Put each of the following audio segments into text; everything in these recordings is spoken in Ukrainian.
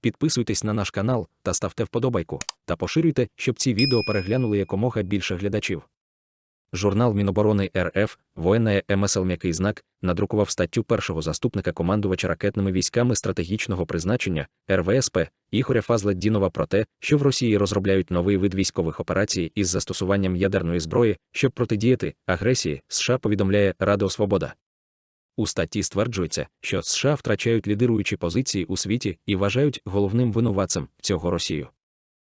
Підписуйтесь на наш канал та ставте вподобайку, та поширюйте, щоб ці відео переглянули якомога більше глядачів. Журнал Міноборони РФ, воєнна МСЛ м'який знак, надрукував статтю першого заступника командувача ракетними військами стратегічного призначення РВСП Ігоря Фазледдінова про те, що в Росії розробляють новий вид військових операцій із застосуванням ядерної зброї, щоб протидіяти агресії, США повідомляє Радіо Свобода. У статті стверджується, що США втрачають лідируючі позиції у світі і вважають головним винуватцем цього Росію.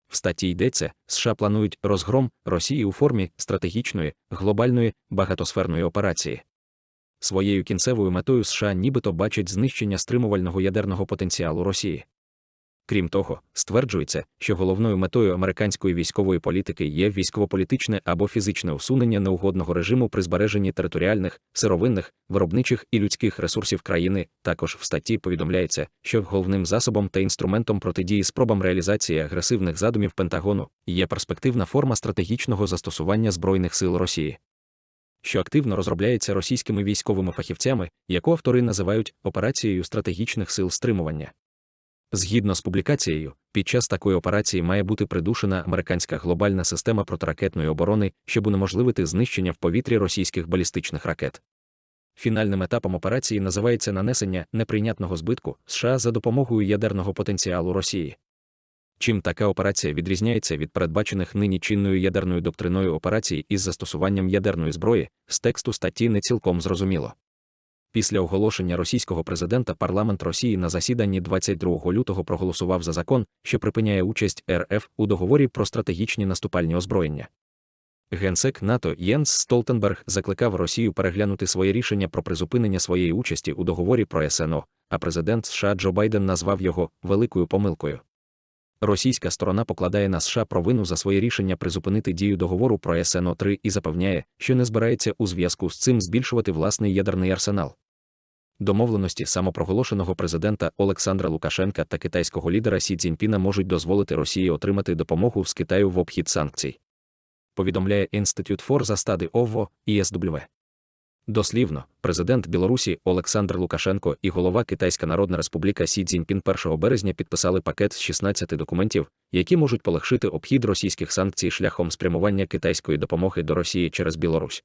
В статті йдеться, США планують розгром Росії у формі стратегічної, глобальної, багатосферної операції. Своєю кінцевою метою США нібито бачать знищення стримувального ядерного потенціалу Росії. Крім того, стверджується, що головною метою американської військової політики є військово-політичне або фізичне усунення неугодного режиму при збереженні територіальних, сировинних, виробничих і людських ресурсів країни. Також в статті повідомляється, що головним засобом та інструментом протидії спробам реалізації агресивних задумів Пентагону є перспективна форма стратегічного застосування збройних сил Росії. Що активно розробляється російськими військовими фахівцями, яку автори називають операцією стратегічних сил стримування. Згідно з публікацією, під час такої операції має бути придушена американська глобальна система протиракетної оборони, щоб унеможливити знищення в повітрі російських балістичних ракет. Фінальним етапом операції називається нанесення неприйнятного збитку США за допомогою ядерного потенціалу Росії. Чим така операція відрізняється від передбачених нині чинною ядерною доктриною операцій із застосуванням ядерної зброї, з тексту статті не цілком зрозуміло. Після оголошення російського президента парламент Росії на засіданні 22 лютого проголосував за закон, що припиняє участь РФ у договорі про стратегічні наступальні озброєння. Генсек НАТО Єнс Столтенберг закликав Росію переглянути своє рішення про призупинення своєї участі у договорі про СНО, а президент США Джо Байден назвав його великою помилкою. Російська сторона покладає на США провину за своє рішення призупинити дію договору про СНО 3 і запевняє, що не збирається у зв'язку з цим збільшувати власний ядерний арсенал. Домовленості самопроголошеного президента Олександра Лукашенка та китайського лідера Сі Цзіньпіна можуть дозволити Росії отримати допомогу з Китаю в обхід санкцій. Повідомляє Інститут фор застади ОВО ІСВ. Дослівно, президент Білорусі Олександр Лукашенко і голова Китайська Народна Республіка Сі Цзіньпін 1 березня підписали пакет з 16 документів, які можуть полегшити обхід російських санкцій шляхом спрямування китайської допомоги до Росії через Білорусь.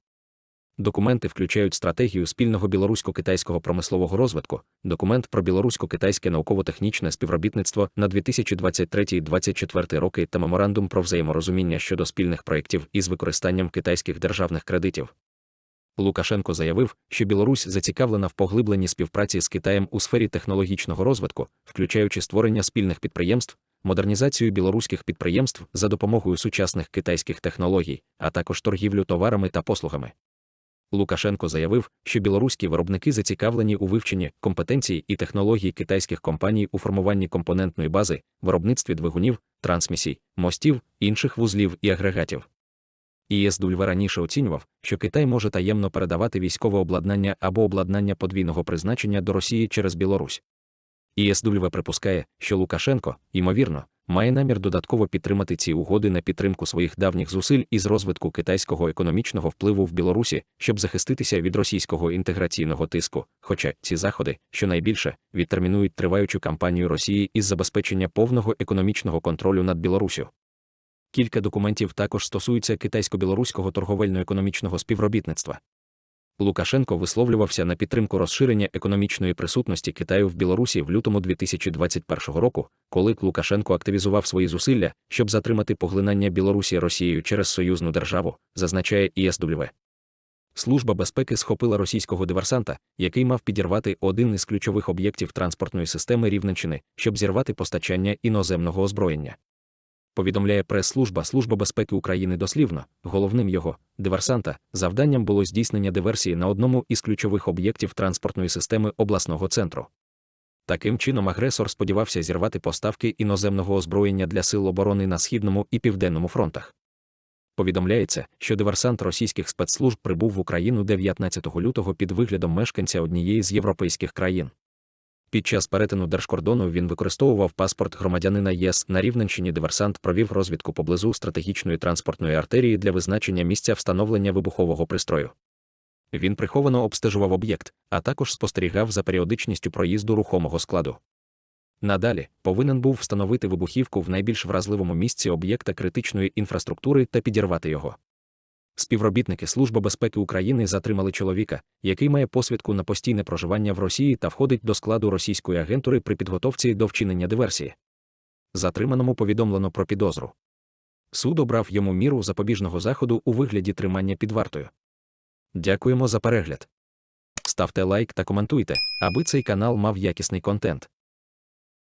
Документи включають стратегію спільного білорусько-китайського промислового розвитку, документ про білорусько-китайське науково-технічне співробітництво на 2023-2024 роки та меморандум про взаєморозуміння щодо спільних проєктів із використанням китайських державних кредитів. Лукашенко заявив, що Білорусь зацікавлена в поглибленні співпраці з Китаєм у сфері технологічного розвитку, включаючи створення спільних підприємств, модернізацію білоруських підприємств за допомогою сучасних китайських технологій, а також торгівлю товарами та послугами. Лукашенко заявив, що білоруські виробники зацікавлені у вивченні компетенцій і технологій китайських компаній у формуванні компонентної бази, виробництві двигунів, трансмісій, мостів, інших вузлів і агрегатів. ІСДУЛьВ раніше оцінював, що Китай може таємно передавати військове обладнання або обладнання подвійного призначення до Росії через Білорусь. ІСДУЛьВ припускає, що Лукашенко, ймовірно, має намір додатково підтримати ці угоди на підтримку своїх давніх зусиль із розвитку китайського економічного впливу в Білорусі, щоб захиститися від російського інтеграційного тиску. Хоча ці заходи, щонайбільше, відтермінують триваючу кампанію Росії із забезпечення повного економічного контролю над Білорусю. Кілька документів також стосуються китайсько-білоруського торговельно-економічного співробітництва. Лукашенко висловлювався на підтримку розширення економічної присутності Китаю в Білорусі в лютому 2021 року, коли Лукашенко активізував свої зусилля, щоб затримати поглинання Білорусі Росією через союзну державу, зазначає ІСВ. Служба безпеки схопила російського диверсанта, який мав підірвати один із ключових об'єктів транспортної системи Рівненщини, щоб зірвати постачання іноземного озброєння повідомляє прес-служба Служба безпеки України дослівно, головним його диверсанта завданням було здійснення диверсії на одному із ключових об'єктів транспортної системи обласного центру. Таким чином, агресор сподівався зірвати поставки іноземного озброєння для сил оборони на східному і південному фронтах. Повідомляється, що диверсант російських спецслужб прибув в Україну 19 лютого під виглядом мешканця однієї з європейських країн. Під час перетину держкордону він використовував паспорт громадянина ЄС на Рівненщині. Диверсант провів розвідку поблизу стратегічної транспортної артерії для визначення місця встановлення вибухового пристрою. Він приховано обстежував об'єкт, а також спостерігав за періодичністю проїзду рухомого складу. Надалі повинен був встановити вибухівку в найбільш вразливому місці об'єкта критичної інфраструктури та підірвати його. Співробітники Служби безпеки України затримали чоловіка, який має посвідку на постійне проживання в Росії та входить до складу російської агентури при підготовці до вчинення диверсії. Затриманому повідомлено про підозру. Суд обрав йому міру запобіжного заходу у вигляді тримання під вартою. Дякуємо за перегляд. Ставте лайк та коментуйте, аби цей канал мав якісний контент.